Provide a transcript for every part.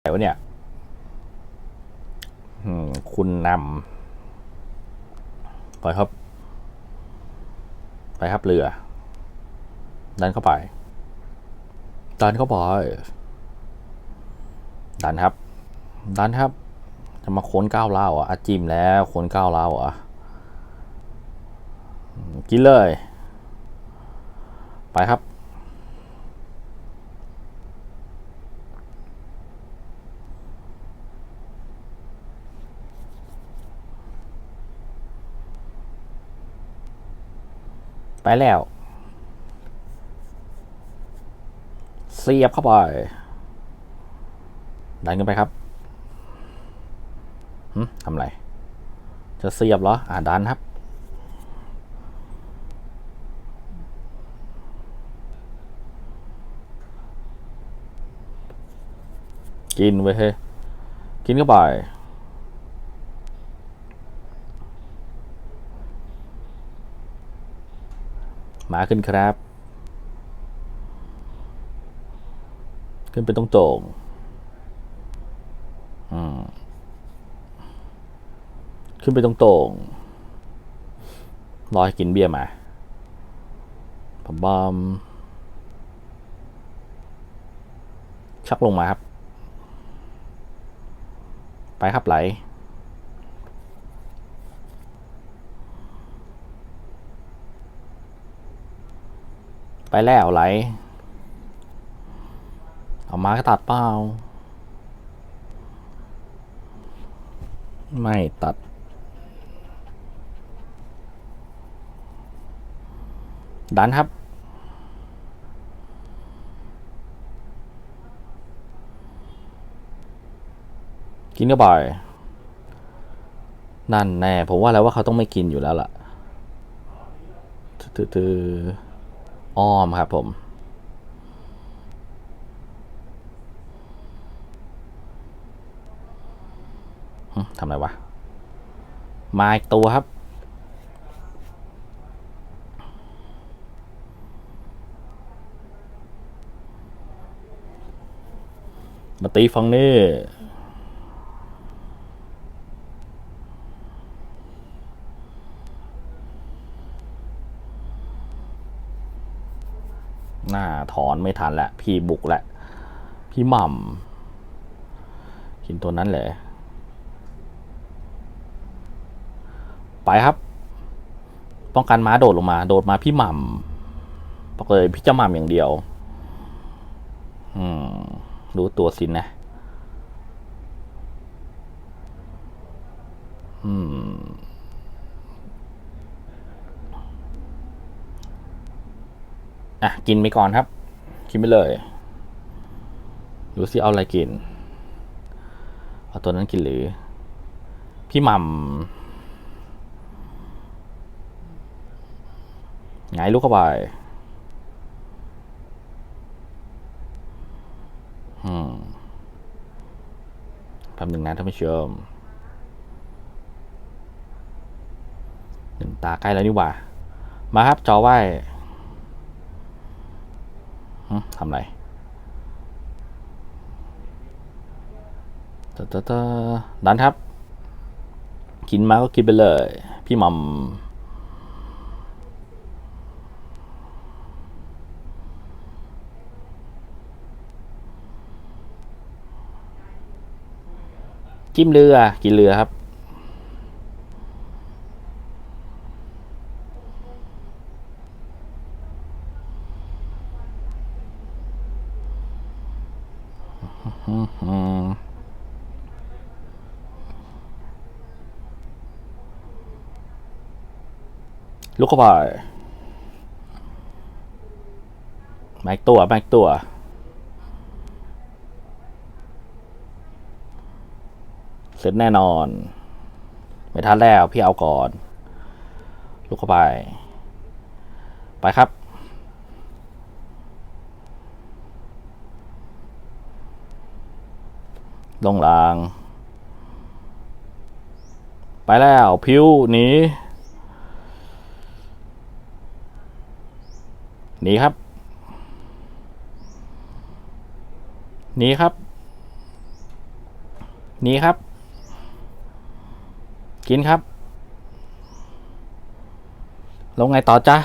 ไหนวะเนี่ยคุณนำไปครับ ไปครับเรือ ดันเข้าไป ดันเข้าไป ดันครับ ดันครับ จะมาโค้นก้าวเล่าอะอจิมแล้วโค้นก้าวเล่าอะ กินเลย ไปครับ แล้ว เสียบเข้าไป ดันกันไปครับทำไร จะเสียบเหรอ อ่าดันครับ กินไปเฮ้ยกินเข้าไป มาขึ้นครับ ขึ้นไปตรงโจงขึ้นไปตรงโต่งรอให้กินเบียร์มาผมบอม ชักลงมาครับ ไปครับไหล ไปแล้วไหล เอามากระตัดเปล่า ไม่ตัด ดันครับกินก็บ่อย นั่นแน่ ผมว่าแล้วว่าเขาต้องไม่กินอยู่แล้วล่ะตือ อ้อมครับผมทำไรวะ มาอีกตัวครับ มาตีฟังนี่ หน้าถอนไม่ทันแล้วพี่บุกแล้วพี่หม่ำกินตัวนั้นเลยไปครับ ป้องกันม้าโดดลงมา โดดมาพี่หม่ำบอกเลยพี่จะหม่ำอย่างเดียว อืม รู้ตัวสินนะ อืม อะกินไปก่อนครับ กินไปเลยดูสิเอาอะไรกินเอาตัวนั้นกินหรือ พี่ม่ำไงลูกเข้าไปอืมแป๊บหนึ่งนะท่านผู้ชมหนึ่งตาใกล้แล้วนี่หว่า มาครับจอไหว ทำไรตตะตดันครับ กินมาก็กินไปเลย พี่มัมจิ้มเรือ กินเรือครับ ลุกเข้าไปแมาอีกตัวแมาอีกตัวเสร็จแน่นอน ไม่ทันแล้วพี่เอาก่อน ลุกเข้าไป ไปครับ ลงลาง ไปแล้ว พิวหนี หนีครับ หนีครับนี่ครับ กินครับล้วไงต่อจ้ะ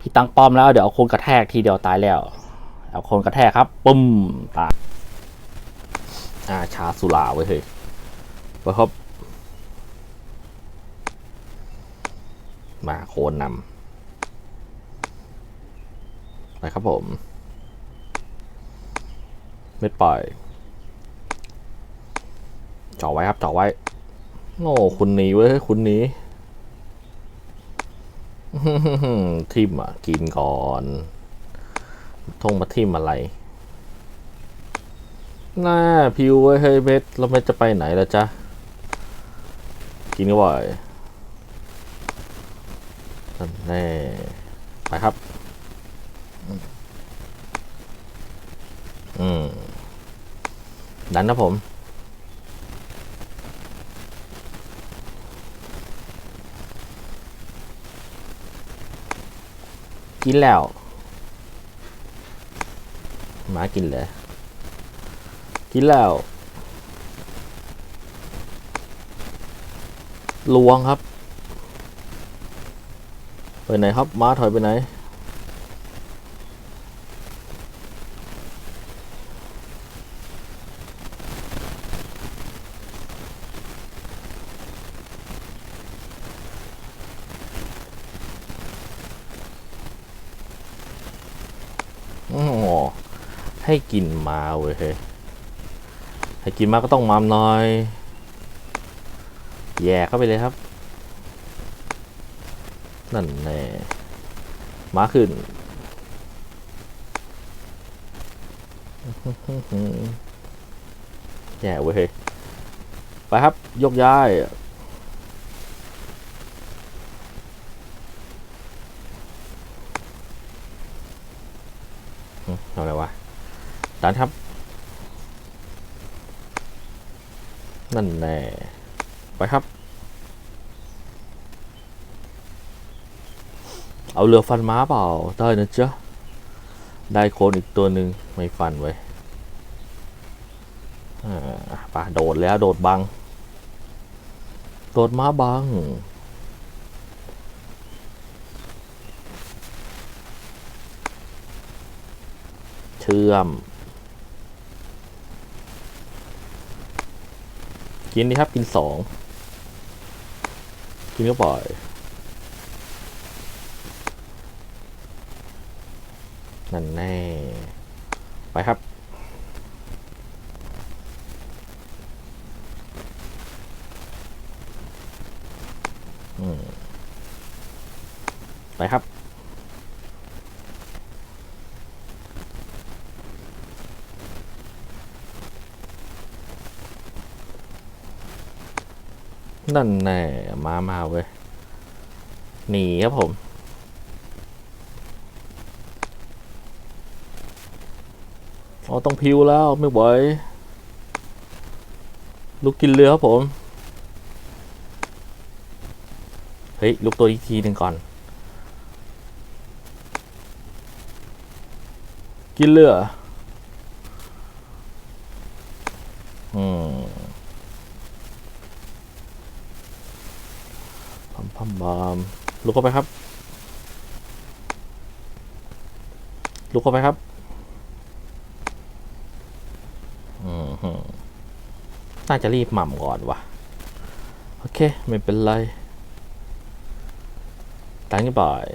พี่ตั้งป้อมแล้ว เดี๋ยวเอาโคนกระแทกทีเดียวตายแล้ว เอาโคนกระแทกครับปึ้มตายอ่าชาสุราไว้เฮ้ยไปครับ มาโคนนำ ไปครับผม ไม่ปล่อยจ่อไว้ครับจ่อไว้โง่คุณหนีเว้ยคุณหนีทิมอะ กินก่อนทงมาทิมอะไรหน้าพิวเว้ยเฮ้ยเม็ดแล้วเม็ดจะไปไหนแล้วจ๊ะ กินก็บ่อยนั่นแน่ไปครับ อืม ดันนะผม กินแล้วหมากินเลย กินแล้วลวงครับ ไปไหนครับ ม้าถอยไปไหน อให้กินมาเว้ยให้กินมาก็ต้องมามน่อย แย่เข้าไปเลยครับ นั่นแน่มาขึ้นแย่เว้ยไปครับ ยกย้าย อืมทำอะไรวะ ดันครับ นั่นแน่ไปครับ เอาเรือฟันม้าเปล่าได้นะจ๊ะได้โคนอีกตัวหนึ่งไม่ฟันไว้ยอ่าป่ะโดดแล้วโดดบัง โดดม้าบัง เชื่อม กินดีครับ กินสองกินก็ปล่อยนั่นแน่ ไปครับ ไปครับ นั่นแน่มามาเว้ย หนีครับผม อ๋อ ต้องพิวแล้ว ไม่ไหวลุกกินเรือครับผม เฮ้ยลุกตัวอีกทีหนึ่งก่อน กินเรือ พัมพัมบามลุกเข้าไปครับ ลุกเข้าไปครับอืมน่าจะรีบหม่ำก่อนวะโอเค ไม่เป็นไรตั้งยี่บ่าย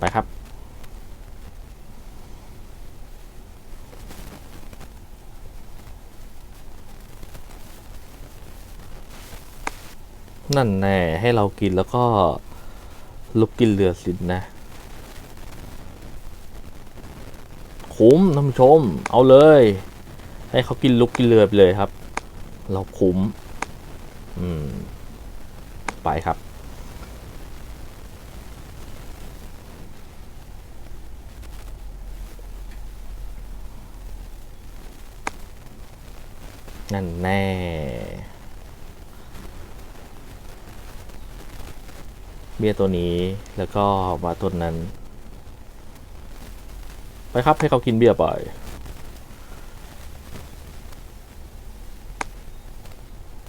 ไปครับ นั่นแน่ให้เรากินแล้วก็ลุกกินเรือสินนะคุ้มท่านผู้ชม เอาเลย ให้เขากินลุกกินเรือไปเลยครับ เราคุ้ม อืม ไปครับนั่นแน่ เบียร์ตัวนี้แล้วก็มาตัวนั้น ไปครับให้เขากินเบียร์ไป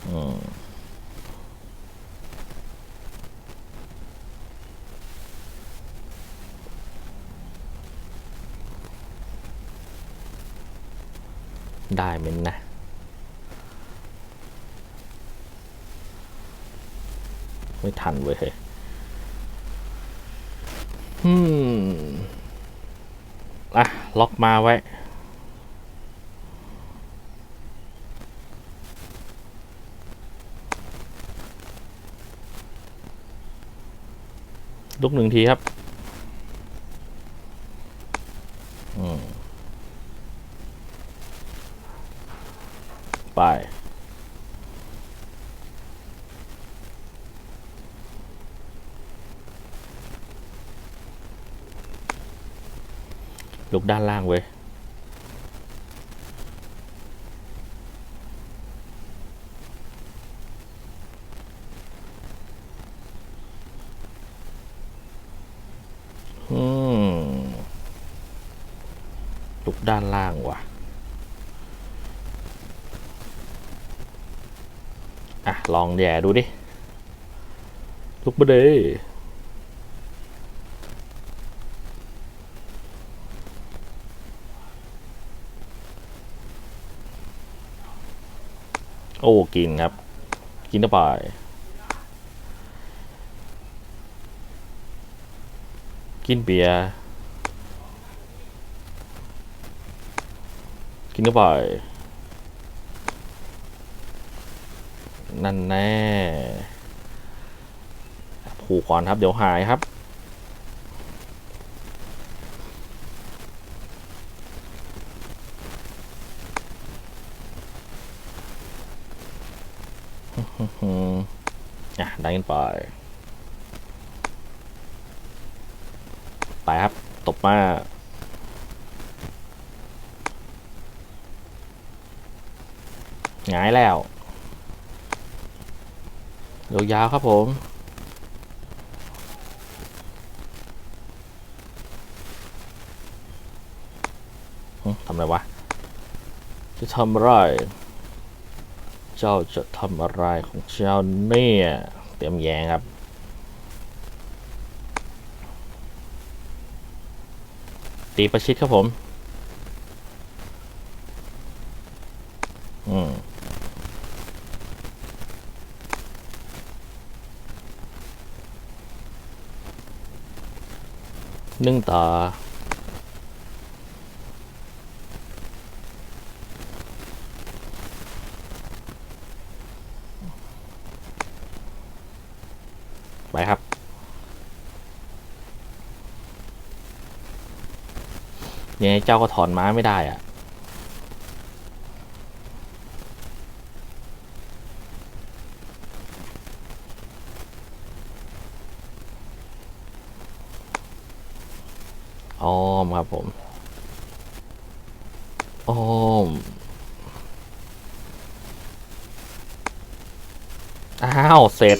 อืมได้ไหมนะไม่ทันเว้ย อืมอะ ล็อกมาไว้ ลุกหนึ่งทีครับ อืม ไป ลุกด้านล่างเว้ยอืมลุกด้านล่างว่ะ อะ ลองแย่ดูดิ ลุกมาเลย โอ้กินครับ กินเข้าไปกินเบียร์กินเข้าไปนั่นแน่ผูกก่อนครับ เดี๋ยวหายครับ อืม อะได้กันไป ไปครับ ตบมาหงายแล้วยาวๆครับผมทำอะไรวะ จะทำอะไร เจ้าจะทำอะไรของเจ้าเนี่ย เตรียมแยงครับ ตีประชิดครับผม อืมนึ่งต่อ ไปครับยังไงเจ้าก็ถอนม้าไม่ได้อะ อ้อมครับผม อ้อม อ้าว เสร็จ